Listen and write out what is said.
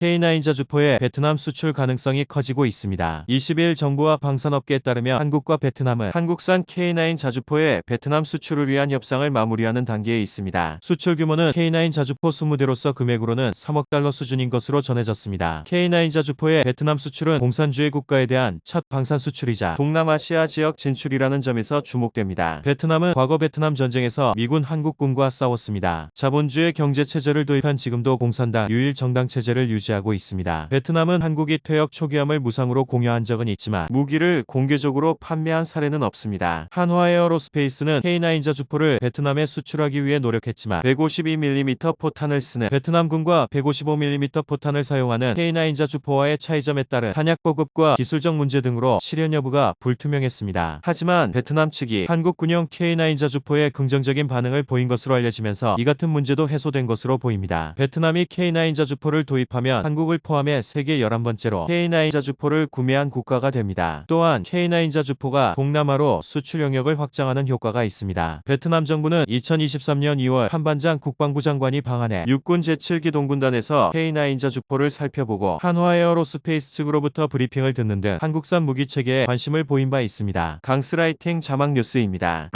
K9 자주포의 베트남 수출 가능성이 커지고 있습니다. 20일 정부와 방산업계에 따르면 한국과 베트남은 한국산 K9 자주포의 베트남 수출을 위한 협상을 마무리하는 단계에 있습니다. 수출 규모는 K9 자주포 20대로서 금액으로는 3억 달러 수준인 것으로 전해졌습니다. K9 자주포의 베트남 수출은 공산주의 국가에 대한 첫 방산 수출이자 동남아시아 지역 진출이라는 점에서 주목됩니다. 베트남은 과거 베트남 전쟁에서 미군 한국군과 싸웠습니다. 자본주의 경제 체제를 도입한 지금도 공산당 유일 정당 체제를 유지 하고 있습니다. 베트남은 한국이 퇴역 초기함을 무상으로 공여한 적은 있지만 무기를 공개적으로 판매한 사례는 없습니다. 한화 에어로스페이스는 K9 자 주포를 베트남에 수출하기 위해 노력했지만 152mm 포탄을 쓰는 베트남군과 155mm 포탄을 사용하는 K9 자 주포와의 차이점에 따른 탄약 보급과 기술적 문제 등으로 실현 여부가 불투명했습니다. 하지만 베트남 측이 한국 군용 K9 자 주포에 긍정적인 반응을 보인 것으로 알려지면서 이 같은 문제도 해소된 것으로 보입니다. 베트남이 K9 자 주포를 도입하 면 한국을 포함해 세계 11번째로 K9 자주포를 구매한 국가가 됩니다. 또한 K9 자주포가 동남아로 수출 영역을 확장하는 효과가 있습니다. 베트남 정부는 2023년 2월 한반장 국방부 장관이 방한해 육군 제7기 동군단에서 K9 자주포를 살펴보고 한화 에어로스페이스 측으로부터 브리핑을 듣는 등 한국산 무기 체계에 관심을 보인 바 있습니다. 강스라이팅 자막 뉴스입니다.